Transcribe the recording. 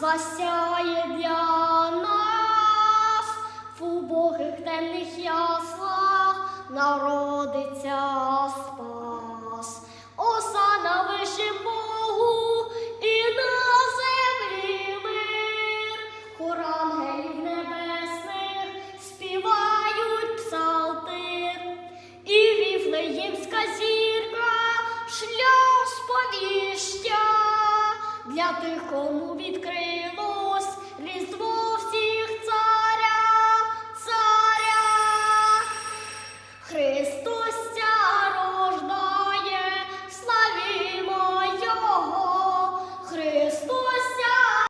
засяє для нас в убогих темних яслах народиться спас, осада вище Богу і на землі мир, хор ангелів небесних співають псалтир, і вівлеємська зірка, шлях сповіща. Для тих, кому відкрив.